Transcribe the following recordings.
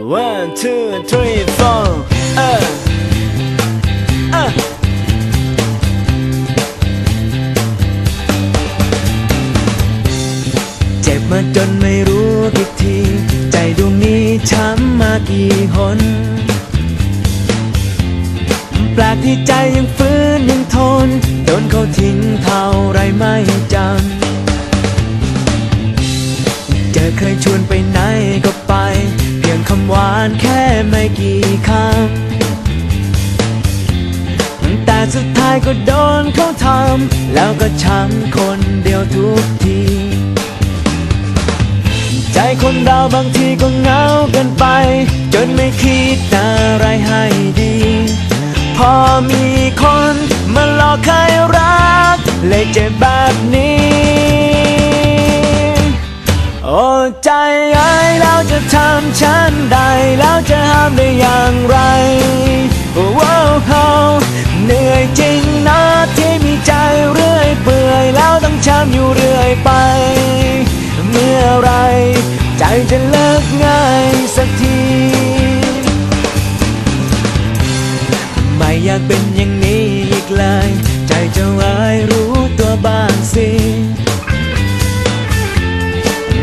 One, two, three, four. Uh. Uh. เจ็บมาจนไม่รู้กี่ที ใจดวงนี้ช้ำมากี่หนแปลกที่ใจยังฟื้นยังทนโดนเขาทิ้งเท่าไรไม่จำเจอเคยชวน ไม่กี่คำแต่สุดท้ายก็โดนเขาทำแล้วก็ช้ำคนเดียวทุกที ใจคนเราบางทีก็เหงาเกินไป จนไม่คิดอะไรให้ดี พอมีคนมาหลอกให้รัก เลยเจ็บแบบ จะเลิกง่ายสักทีไม่อยากเป็นอย่างนี้อีกเลยใจจะไว้รู้ตัวบ้างสิ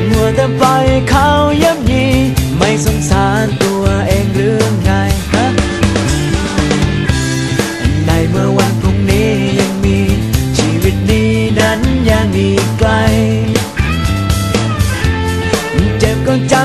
มัวแต่ปล่อยเขาย่ำยีไม่สงสารตัวเองหรือไงฮะในเมื่อวันพรุ่งนี้ยังมีชีวิตนี้นั้นยังอีกไกล ya